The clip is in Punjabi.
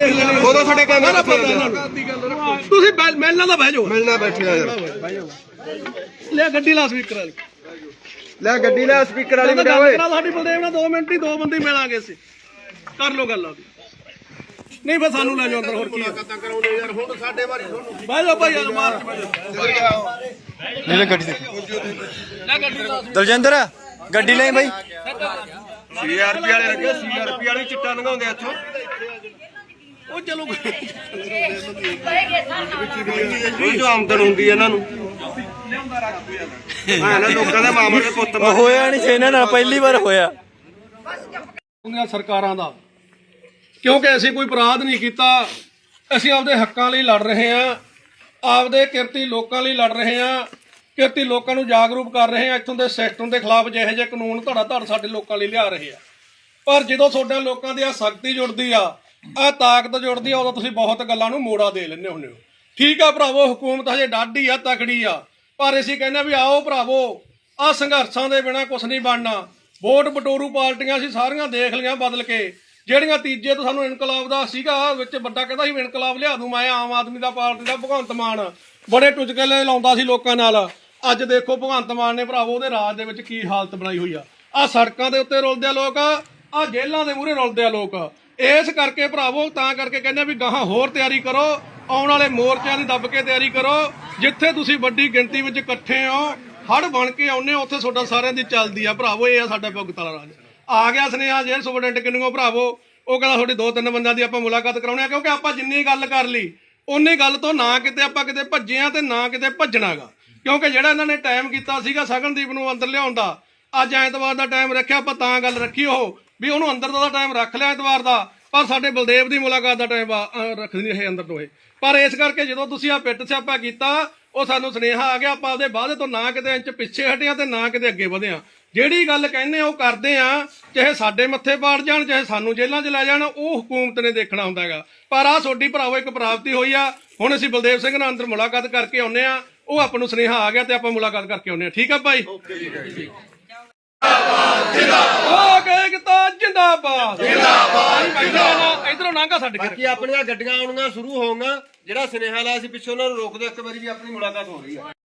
ਉਦੋਂ ਸਾਡੇ ਕੈਮਰੇ ਕਿੱਥੇ ਪਤਾ ਇਹਨਾਂ? ਨੂੰ ਤੁਸੀਂ ਬੈਲ- ਮਿਲਣਾ ਤਾਂ ਬਹਿ ਜਾਓ। ਮਿਲਣਾ ਬੈਠੇ ਆ ਯਾਰ। ਲੈ ਗੱਡੀ ਲਾ ਸਪੀਕਰ ਵਾਲੀ। ਲੈ ਗੱਡੀ ਲੈ ਸਪੀਕਰ ਵਾਲੀ ਮੈਂ ਮੁੰਡਿਆ ਗੱਲ ਓਏ। ਕਰਾਂ ਸਾਡੀ ਬਲਦੇਵ ਨਾਲ 2 ਮਿੰਟ ਹੀ 2 ਬੰਦੇ ਹੀ ਮਿਲਾਂਗੇ ਅਸੀਂ। ਕਰ ਲੋ ਗੱਲ ਉਹਦੀ ਨਹੀਂ ਬਸ ਸਾਨੂੰ ਲੈ ਜਾਓ ਅੰਦਰ ਹੋਰ ਕੀ ਹੈ ਕਰਾਉਣੇ ਯਾਰ ਹੁਣ ਸਾਡੇ ਵਾਰੀ ਤੁਹਾਨੂੰ ਭਾਈ ਯਾਰ ਮਾਰ ਕੇ ਬਹਿ ਜਾਓ। ਲੈ ਲੈ ਗੱਡੀ ਦੇ। ਦਲਜਿੰਦਰ ਗੱਡੀ ਲੈ ਬਾਈ। ਸੀਆਰਪੀ ਵਾਲੇ ਲੱਗੇ ਸੀਆਰਪੀ ਵਾਲੇ ਚਿੱਟਾ ਲੰਘਾਉਂਦੇ ਇੱਥੋਂ। ਉਹ ਚਲੋ ਕੋਈ ਜੋ ਆਮਦਨ ਹੁੰਦੀ ਹੈ ਇਹਨਾਂ ਨੂੰ। ਹਾਂ ਨਾ ਲੋਕਾਂ ਦੇ ਮਾਮਲੇ ਦੇ ਪੁੱਤ ਉਹ ਹੋਇਆ ਨਹੀਂ ਸੀ ਇਹਨਾਂ ਨਾਲ ਪਹਿਲੀ ਵਾਰ ਹੋਇਆ। ਹੁੰਦੀਆਂ ਸਰਕਾਰਾਂ ਦਾ। ਕਿਉਂਕਿ ਅਸੀਂ ਕੋਈ ਅਪਰਾਧ ਨਹੀਂ ਕੀਤਾ ਅਸੀਂ ਆਪਦੇ ਹੱਕਾਂ ਲਈ ਲੜ ਰਹੇ ਹਾਂ ਆਪਦੇ ਕਿਰਤੀ ਲੋਕਾਂ ਲਈ ਲੜ ਰਹੇ ਹਾਂ ਕਿਰਤੀ ਲੋਕਾਂ ਨੂੰ ਜਾਗਰੂਕ ਕਰ ਰਹੇ ਹਾਂ ਇੱਥੋਂ ਦੇ ਸਿਸਟਮ ਦੇ ਖਿਲਾਫ ਜਿਹੇ ਜਿਹੇ ਕਾਨੂੰਨ ਧੜਾ ਧੜ ਸਾਡੇ ਲੋਕਾਂ ਲਈ ਲਿਆ ਰਹੇ ਆ। ਪਰ ਜਦੋਂ ਤੁਹਾਡੇ ਲੋਕਾਂ ਦੀ ਆ ਸ਼ਕਤੀ ਜੁੜਦੀ ਆ ਆ ਤਾਕਤ ਜੁੜਦੀ ਆ, ਉਦੋਂ ਤੁਸੀਂ ਬਹੁਤ ਗੱਲਾਂ ਨੂੰ ਮੋੜਾ ਦੇ ਲੈਂਦੇ ਹੁੰਦੇ ਹੋ। ਠੀਕ ਆ ਭਰਾਵੋ, ਹਕੂਮਤ ਹਜੇ ਡਾਢੀ ਆ, ਤਕੜੀ ਆ। ਪਰ ਅਸੀਂ ਕਹਿੰਦੇ ਵੀ ਆਓ ਭਰਾਵੋ ਆ ਸੰਘਰਸ਼ਾਂ ਦੇ ਬਿਨਾ ਕੁਝ ਨਹੀਂ ਬਣਨਾ। ਵੋਟ ਬਟੋਰੂ ਪਾਰਟੀਆਂ ਅਸੀਂ ਸਾਰੀਆਂ ਦੇਖ ਲਈਆਂ ਬਦਲ ਕੇ। ਜਿਹੜੀਆਂ ਤੀਜੇ ਤੋਂ ਸਾਨੂੰ ਇਨਕਲਾਬ ਦਾ ਸੀਗਾ ਵਿੱਚ ਵੱਡਾ ਕਹਿੰਦਾ ਸੀ ਇਨਕਲਾਬ ਲਿਆ ਦੂੰ ਮੈਂ, ਆਮ ਆਦਮੀ ਦਾ ਪਾਰਟੀ ਦਾ ਭਗਵੰਤ ਮਾਨ। ਬੜੇ ਟੁਚਕਲੇ ਲਾਉਂਦਾ ਸੀ ਲੋਕਾਂ ਨਾਲ। ਅੱਜ ਦੇਖੋ ਭਗਵੰਤ ਮਾਨ ਨੇ ਭਰਾਵੋ, ਉਹਦੇ ਰਾਜ ਦੇ ਵਿੱਚ ਕੀ ਹਾਲਤ ਬਣਾਈ ਹੋਈ ਆ। ਆ ਸੜਕਾਂ ਦੇ ਉੱਤੇ ਰੁਲਦੇ ਆ ਲੋਕ ਆ ਜੇਲ੍ਹਾਂ ਦੇ ਮੂਹਰੇ ਰੁਲਦੇ ਆ ਲੋਕ। ਇਸ ਕਰਕੇ ਭਰਾਵੋ, ਤਾਂ ਕਰਕੇ ਕਹਿੰਦੇ ਵੀ ਗਾਹਾਂ ਹੋਰ ਤਿਆਰੀ ਕਰੋ, ਆਉਣ ਵਾਲੇ ਮੋਰਚਿਆਂ ਦੀ ਦੱਬ ਕੇ ਤਿਆਰੀ ਕਰੋ। ਜਿੱਥੇ ਤੁਸੀਂ ਵੱਡੀ ਗਿਣਤੀ ਵਿੱਚ ਇਕੱਠੇ ਹੋ ਹੜ ਬਣ ਕੇ ਆਉਨੇ ਹੋ, ਉੱਥੇ ਤੁਹਾਡਾ ਸਾਰਿਆਂ ਦੀ ਚੱਲਦੀ ਆ। ਭਰਾਵੋ, ਇਹ ਆ ਸਾਡਾ ਭੁਗਤ ਰਾਜ। ਆ ਗਿਆ ਸੁਨੇਹਾ ਜੇਲ੍ਹ ਸੁਪਰਡੈਂਟ ਕਿੰਨੂ ਭਰਾਵੋ? ਉਹ ਕਹਿੰਦਾ ਤੁਹਾਡੀ ਦੋ ਤਿੰਨ ਬੰਦਿਆਂ ਦੀ ਆਪਾਂ ਮੁਲਾਕਾਤ ਕਰਾਉਣੀ ਆ, ਕਿਉਂਕਿ ਆਪਾਂ ਜਿੰਨੀ ਗੱਲ ਕਰ ਲਈ ਉਨੀ ਗੱਲ ਤੋਂ ਨਾ ਕਿਤੇ ਆਪਾਂ ਕਿਤੇ ਭੱਜੇ ਆ ਤੇ ਨਾ ਕਿਤੇ ਭੱਜਣਾਗਾ ਕਿਉਂਕਿ ਜਿਹੜਾ ਇਹਨਾਂ ਨੇ ਟਾਈਮ ਕੀਤਾ ਸੀਗਾ ਸਗਨਦੀਪ ਨੂੰ ਅੰਦਰ ਲਿਆਉਣ ਦਾ, ਅੱਜ ਐਤਵਾਰ ਦਾ ਟਾਈਮ ਰੱਖਿਆ, ਆਪਾਂ ਤਾਂ ਗੱਲ ਰੱਖੀ ਉਹ। ਵੀ ਉਹਨੂੰ ਅੰਦਰ ਦਾ ਟਾਈਮ ਰੱਖ ਲਿਆ ਐਤਵਾਰ ਦਾ ਪਰ ਸਾਡੇ ਬਲਦੇਵ ਦੀ ਮੁਲਾਕਾਤ ਦਾ ਟਾਈਮ ਰੱਖਦੀ ਨਹੀਂ ਇਹ ਅੰਦਰ ਤੋਂ ਇਹ। ਪਰ ਇਸ ਕਰਕੇ ਜਦੋਂ ਤੁਸੀਂ ਆ ਪਿੱਟ ਸਿਆਪਾ ਕੀਤਾ ਉਹ ਸਾਨੂੰ ਸੁਨੇਹਾ ਆ ਗਿਆ ਆਪਾਂ ਉਹਦੇ ਵਾਅਦੇ ਤੋਂ ਨਾ ਕਿਤੇ ਇੰਚ ਪਿੱਛੇ ਹਟਿਆ ਤੇ ਨਾ ਕਿਤੇ ਅੱਗੇ ਵਧਿਆ। ਜਿਹੜੀ ਗੱਲ ਕਹਿੰਦੇ ਆ ਉਹ ਕਰਦੇ ਆ ਚਾਹੇ ਸਾਡੇ ਮੱਥੇ ਪਾੜ ਜਾਣ ਚਾਹੇ ਸਾਨੂੰ ਜੇਲ੍ਹਾਂ 'ਚ ਲੈ ਜਾਣ ਉਹ ਹਕੂਮਤ ਨੇ ਦੇਖਣਾ ਹੁੰਦਾ ਹੈਗਾ। ਪਰ ਆ ਤੁਹਾਡੀ ਭਰਾਵੋ ਇੱਕ ਪ੍ਰਾਪਤੀ ਹੋਈ ਆ ਹੁਣ ਅਸੀਂ ਬਲਦੇਵ ਸਿੰਘ ਨਾਲ ਅੰਦਰ ਮੁਲਾਕਾਤ ਕਰਕੇ ਆਉਨੇ ਆ ਉਹ ਆਪਾਂ ਨੂੰ ਸੁਨੇਹਾ ਆ ਗਿਆ ਤੇ ਆਪਾਂ ਮੁਲਾਕਾਤ ਕਰਕੇ ਆਉਨੇ ਆ। ਠੀਕ ਆ ਭਾਈ? ਜਿੰਦਾਬਾਦ। ਜਿੰਦਾਬਾਦ। ਜਿੰਦਾਬਾਦ ਜਿੰਦਾਬਾਦ। ਇਧਰੋਂ ਨਾਂਗਾ ਛੱਡ ਕੇ। ਬਾਕੀ ਆਪਣੀਆਂ ਗੱਡੀਆਂ ਆਉਣੀਆਂ ਸ਼ੁਰੂ ਹੋਣਗੀਆਂ ਜਿਹੜਾ ਸੁਨੇਹਾ ਲਾਇਆ ਸੀ ਪਿੱਛੋਂ ਉਹਨਾਂ ਨੂੰ ਰੋਕ ਦਿਓ ਇੱਕ ਵਾਰੀ ਵੀ ਆਪਣੀ ਮੁਲਾਕਾਤ ਹੋ ਰਹੀ ਹੈ